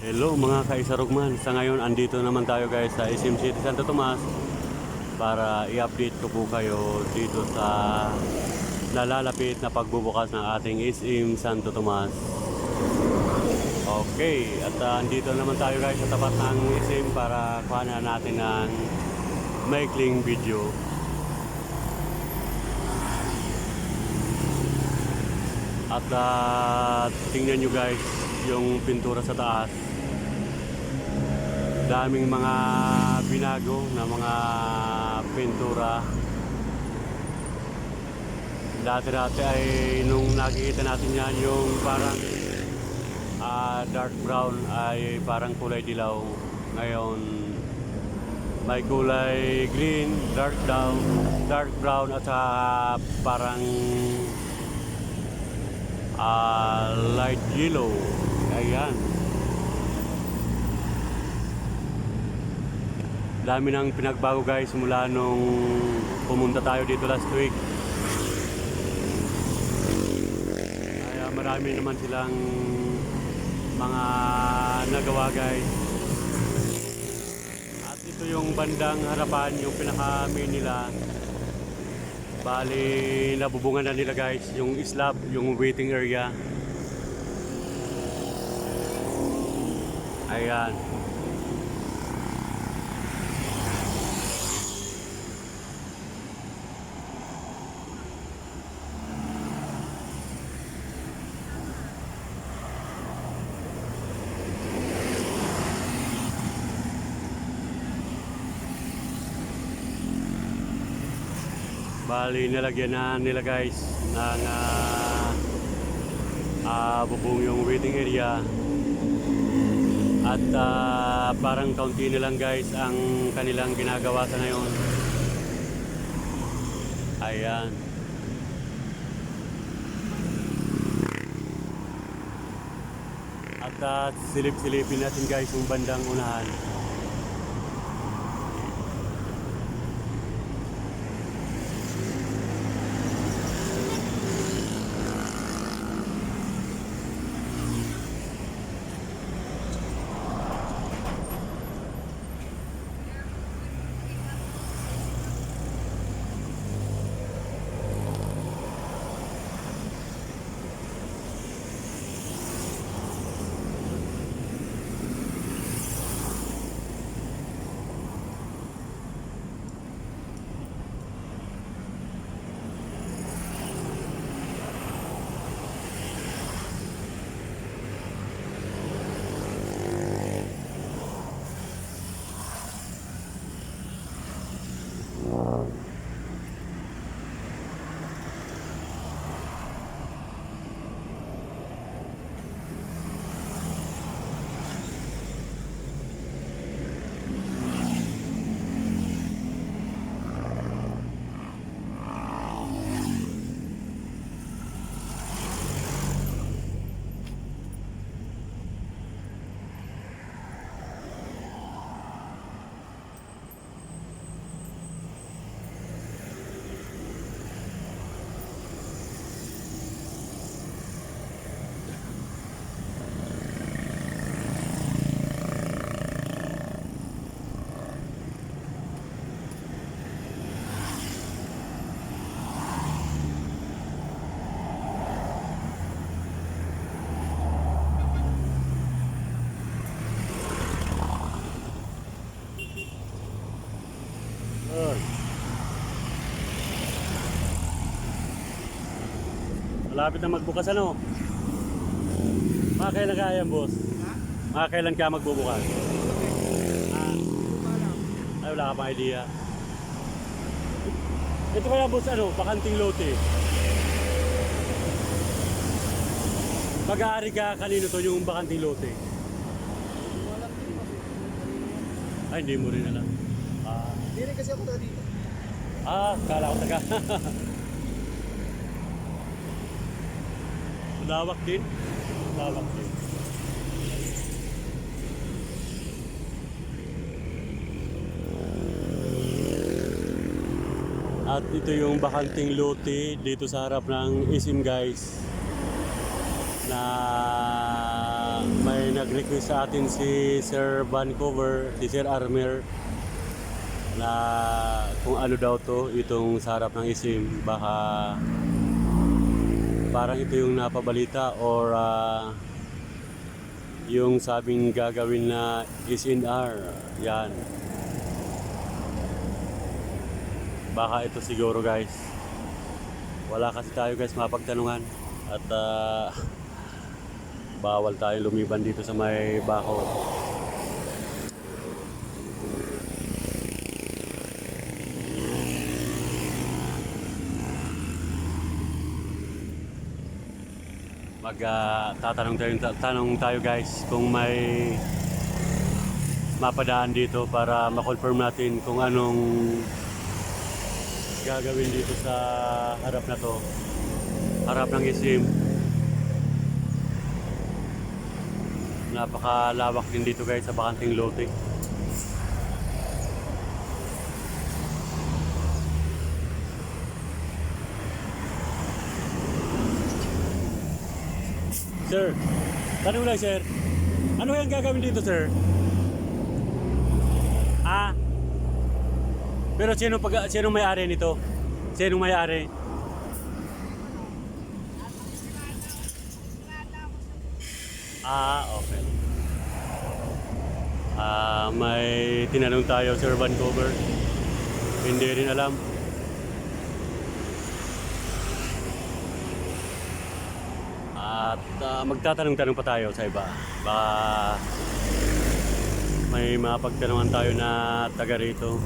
Hello mga kaisarugman. Sa ngayon, andito naman tayo guys sa SM City Santo Tomas para i-update ko po kayo dito sa nalalapit na pagbubukas ng ating SM Santo Tomas. Okay, at uh, andito naman tayo guys sa tapat ng SM para kuhanan natin ng maikling video. At uh, tingnan nyo guys yung pintura sa taas. Daming mga binago na mga pintura. Dati-dati ay nung nakikita natin yan yung parang ah, dark brown ay parang kulay dilaw. Ngayon may kulay green, dark brown, dark brown at saka parang ah, light yellow. Ayan. Dami nang pinagbago guys mula nung pumunta tayo dito last week. Kaya marami naman silang mga nagawa guys. At ito yung bandang harapan, yung pinaka main nila. Bali, nabubungan na nila guys, yung slab, yung waiting area. Ayan. Bali, nilagyan na nila guys ng ah, ah, bubong yung waiting area. At ah, parang kaunti na lang guys ang kanilang ginagawa sa ngayon. Ayan. At ah, silip-silipin natin guys yung bandang unahan. Malapit na magbukas ano? Mga kailan kaya boss? Mga kailan ka magbubukas? Ah, ay, wala ka pang idea. Ito kaya, boss, ano? Bakanting lote. Pag-aari ka, kanino to yung bakanting lote? Ay, hindi mo rin alam. Ah, Hindi rin kasi ako taga dito. Ah, kala ko taga. Lawak din. Lawak din. At ito yung bakanting lote dito sa harap ng isim guys na may nag-request sa atin si Sir Vancouver, si Sir Armer na kung ano daw to itong sa harap ng isim baka parang ito yung napabalita or ah, yung sabing gagawin na is in R. Yan. Baka ito siguro guys. Wala kasi tayo guys mapagtanungan. At ah, bawal tayo lumiban dito sa may bako mag ah, tatanong tayo tanong tayo guys kung may mapadaan dito para ma-confirm natin kung anong gagawin dito sa harap na to. Harap ng isim napakalawak din dito guys sa bakanting lote Sir, tanong lang sir. Ano yung gagawin dito sir? Ah, pero sino pag sino may-ari nito? Sino may-ari? Ah, okay. Ah, may tinanong tayo Sir Vancouver. Hindi rin alam. Ah, magtatanong-tanong pa tayo sa iba. Baka may mapagtanungan tayo na taga rito.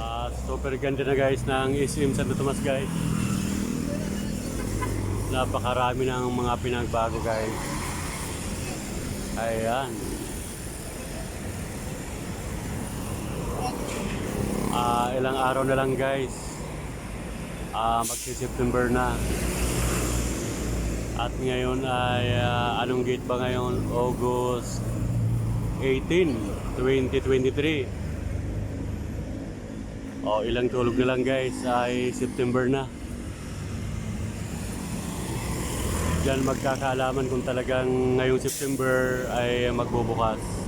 Ah, super ganda na guys ng SM Santo Tomas guys. Napakarami ng mga pinagbago guys. Ayan. Ah, ilang araw na lang guys. Ah, magsi-September na. At ngayon ay ah, anong gate ba ngayon? August 18, 2023. Oh, ilang tulog na lang guys ay September na. Diyan magkakaalaman kung talagang ngayong September ay magbubukas.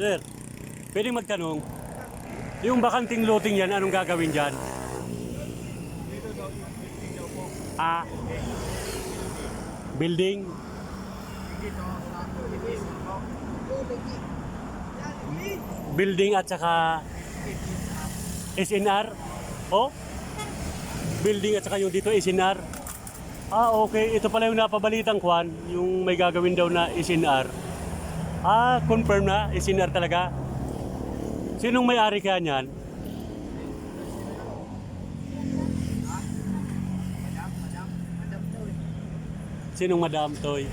Sir, pwedeng magtanong, yung bakanting loting yan, anong gagawin dyan? Ah, building? Building at saka SNR? Oh? Building at saka yung dito SNR? Ah, okay. Ito pala yung napabalitang kwan, yung may gagawin daw na SNR. Ah, confirm na? SNR talaga? Sinong may-ari kaya niyan? Sinong Madam Toy?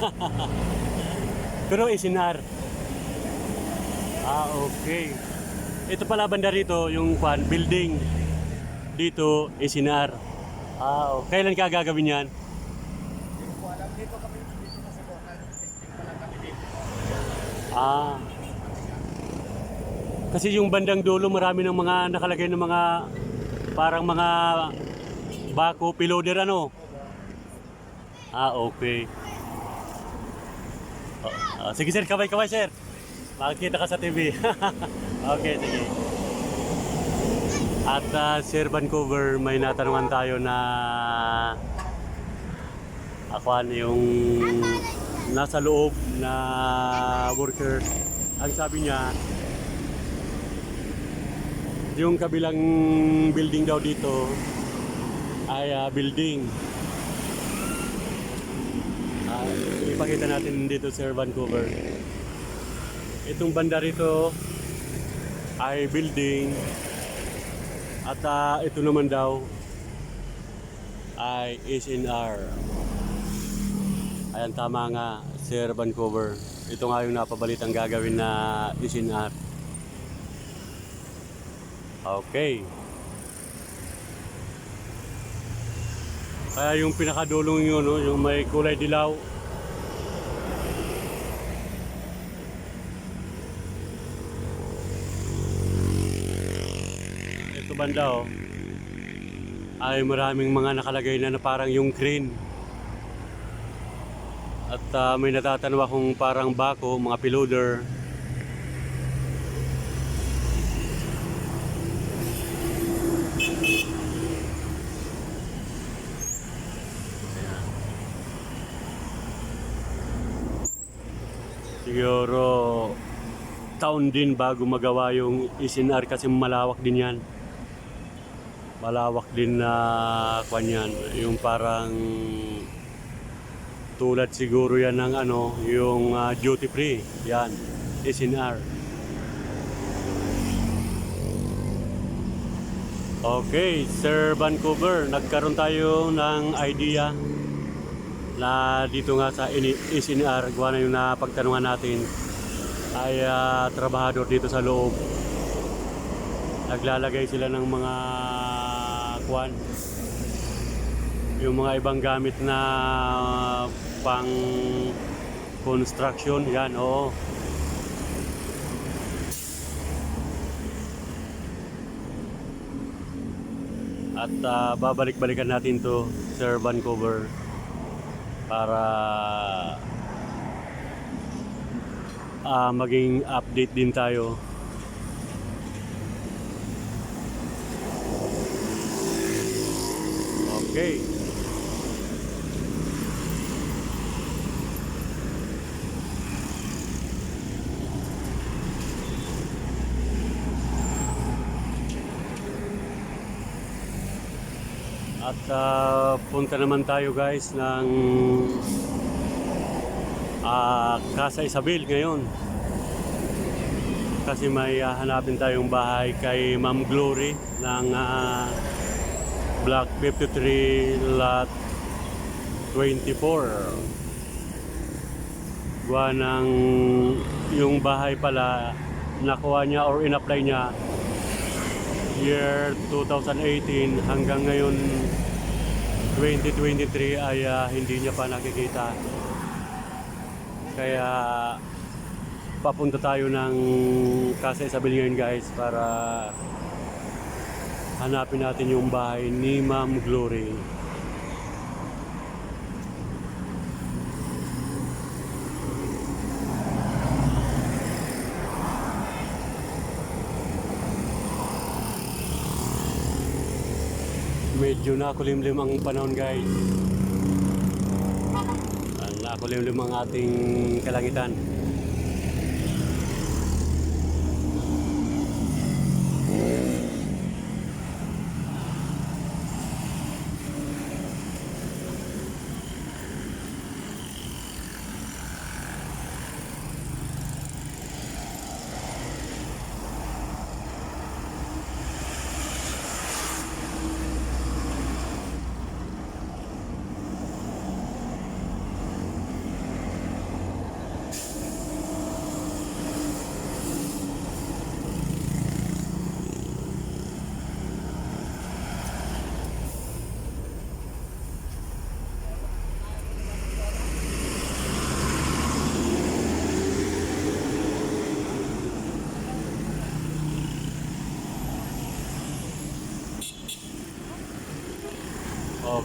Pero SNR. Ah, okay. Ito pala banda rito, yung kwan, building. Dito, SNR. Ah, okay. Kailan ka gagawin yan? Ah. Kasi yung bandang dulo marami ng mga nakalagay ng mga parang mga bako piloder ano. Ah, okay. Oh, ah, sige sir, kaway-kaway sir. Makikita ka sa TV. okay, sige. At ah, Sir Vancouver, may natanungan tayo na akuan yung nasa loob na workers. Ang sabi niya, yung kabilang building daw dito ay ah, building. Ah, ipakita natin dito Sir Vancouver. Itong banda rito ay building at ah, ito naman daw ay SNR. Ayan tama nga Sir Vancouver. Ito nga yung napabalitang gagawin na SNR. Okay. Kaya yung pinakadulong yun, no, yung may kulay dilaw, ito banda oh, ay maraming mga nakalagay na, na parang yung crane. At ah, may natatanaw akong parang bako, mga piloder. Siguro taon din bago magawa yung SNR kasi malawak din yan. Malawak din na kwan yan. Yung parang tulad siguro yan ng ano, yung ah, duty free. Yan, SNR. Okay, Sir Vancouver, nagkaroon tayo ng idea na dito nga sa SNR, gawa na yung napagtanungan natin, ay ah, trabahador dito sa loob. Naglalagay sila ng mga kwan, yung mga ibang gamit na pang construction, yan, oo. At ah, babalik-balikan natin to Sir Vancouver para ah, maging update din tayo. Okay. At ah, punta naman tayo guys ng ah, Casa Isabel ngayon. Kasi may ah, hanapin tayong bahay kay Ma'am Glory ng ah, Block 53 Lot 24. Gawa ng yung bahay pala nakuha niya or in-apply niya year 2018 hanggang ngayon 2023 ay ah, hindi niya pa nakikita. Kaya papunta tayo ng Casa Isabel ngayon guys para hanapin natin yung bahay ni Ma'am Glory. Medyo nakulimlim ang panahon guys. Nakulimlim ang ating kalangitan.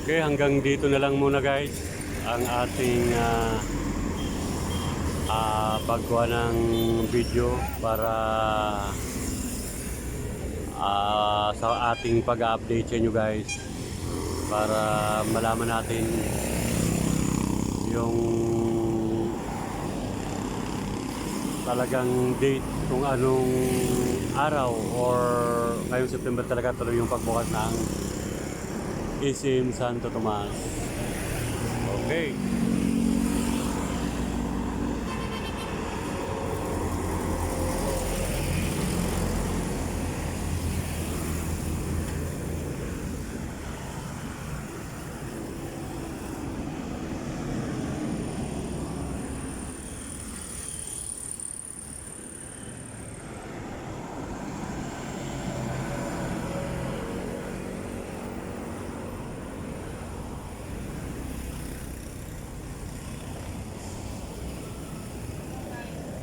Okay, hanggang dito na lang muna guys ang ating ah ah, pagkuha ng video para ah, sa ating pag-update sa inyo guys para malaman natin yung talagang date kung anong araw or ngayong September talaga tuloy yung pagbukas ng Isim Santo Tomas. Okay.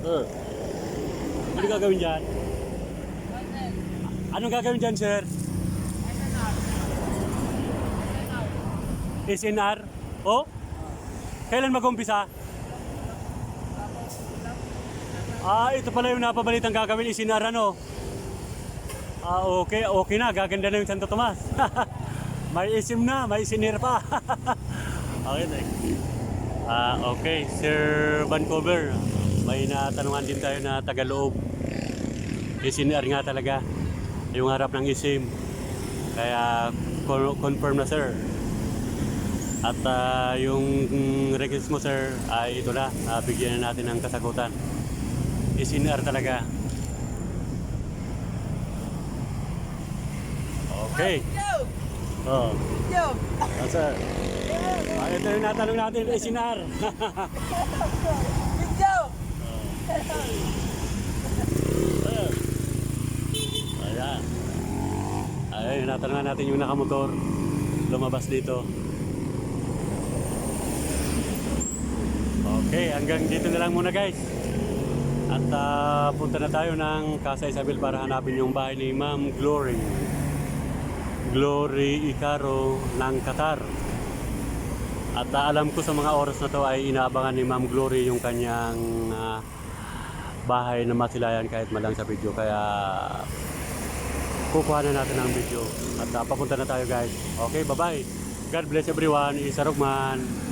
Sir, ano gagawin dyan? Anong gagawin dyan, sir? SNR? Oh? Kailan mag-umpisa? Ah, ito pala yung napabalitang gagawin SNR ano? Ah, okay, okay na, gaganda na yung Santo Tomas. may isim na, may SNR pa. okay, thank Ah, okay, Sir Vancouver. May natanungan din tayo na tagaloob. SNR nga talaga. Yung harap ng isim. Kaya con- confirm na sir. At ah, yung request mo sir ay ito na. Ah, bigyan na natin ng kasagutan. SNR talaga. Okay. Oh. Ah, sir. Ah, ito yung natanong natin, SNR. Ayan. Ayan, natanungan natin yung nakamotor. Lumabas dito. Okay, hanggang dito na lang muna guys. At ah, punta na tayo ng Casa Isabel para hanapin yung bahay ni Ma'am Glory. Glory Icaro ng Qatar. At ah, alam ko sa mga oras na to ay inaabangan ni Ma'am Glory yung kanyang ah, bahay na masilayan kahit malang sa video. Kaya kukuha na natin ang video. At ah, papunta na tayo guys. Okay, bye-bye. God bless everyone. Isa Rugman.